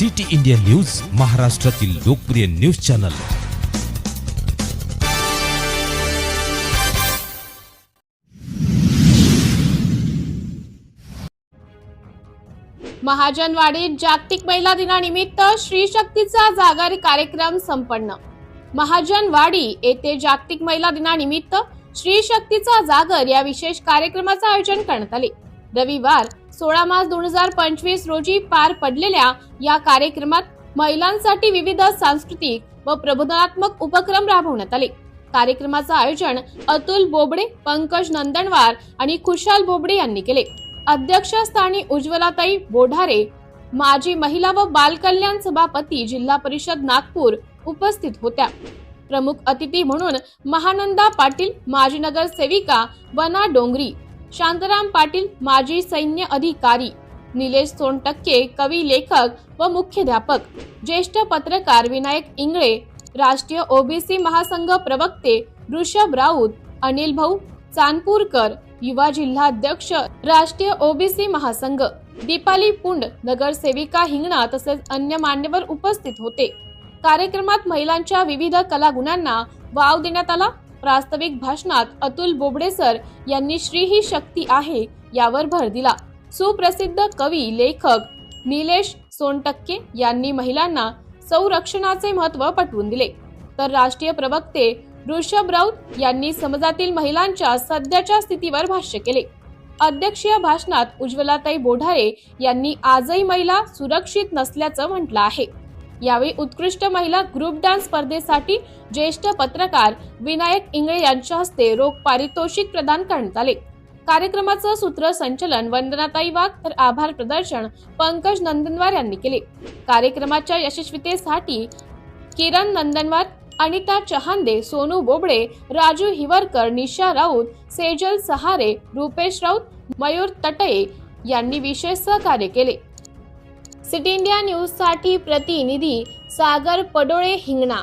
City India news महाराष्ट्रातील लोकप्रिय news channel. महाजनवाडीत जागतिक महिला दिनानिमित्त श्री शक्तीचा जागर कार्यक्रम संपन्न. महाजनवाडी येथे जागतिक महिला दिनानिमित्त श्री शक्तीचा जागर या विशेष कार्यक्रमाचे आयोजन करण्यात आले. रविवार सोळा मार्च दोन हजार पंचवीस रोजी पार पडलेल्या या कार्यक्रमात महिलांसाठी विविध सांस्कृतिक व प्रबोधनात्मक उपक्रम राबवण्यात आले. कार्यक्रमाचं आयोजन अतुल बोबडे पंकज नंदनवार आणि खुशाल बोबडे यांनी केले. अध्यक्षस्थानी उज्ज्वलाताई बोढारे माजी महिला व बालकल्याण सभापती जिल्हा परिषद नागपूर उपस्थित होत्या. प्रमुख अतिथी म्हणून महानंदा पाटील माजी नगरसेविका वना डोंगरी शांताराम पाटील माजी सैन्य अधिकारी. निलेश सोनटक्के कवी लेखक व मुख्याध्यापक. ज्येष्ठ पत्रकार विनायक इंगळे. राष्ट्रीय ओबीसी महासंघ प्रवक्ते ऋषभ राऊत. अनिल भाऊ चांदपूरकर. युवा जिल्हाध्यक्ष राष्ट्रीय ओबीसी महासंघ. दीपाली पुंड नगरसेविका हिंगणा तसेच अन्य मान्यवर उपस्थित होते. कार्यक्रमात महिलांच्या विविध कलागुणांना वाव देण्यात आला. प्रास्ताविक भाषणात अतुल बोबडे सर यांनी श्री ही शक्ती आहे यावर भर दिला. सुप्रसिद्ध कवी लेखक निलेश सोनटक्के यांनी महिलांना संरक्षणाचे महत्त्व पटवून दिले. तर राष्ट्रीय प्रवक्ते ऋषभ राऊत यांनी समाजातील महिलांच्या सध्याच्या स्थितीवर भाष्य केले. अध्यक्षीय भाषणात उज्ज्वलाताई बोढारे यांनी आजही महिला सुरक्षित नसल्याचं म्हटलं आहे. यावेळी उत्कृष्ट महिला ग्रुप डान्स स्पर्धेसाठी ज्येष्ठ पत्रकार विनायक इंगळे यांच्या हस्ते रोख पारितोषिक प्रदान करण्यात आले. कार्यक्रमाचं सूत्रसंचलन वंदनाताई वाघ तर आभार प्रदर्शन पंकज नंदनवार यांनी केले. कार्यक्रमाच्या यशस्वीतेसाठी किरण नंदनवार अनिता चहांदे सोनू बोबडे राजू हिवरकर निशा राऊत सेजल सहारे रुपेश राऊत मयूर तटये यांनी विशेष सहकार्य केले. सिटी इंडिया न्यूजसाठी प्रतिनिधी सागर पडोळे हिंगणा.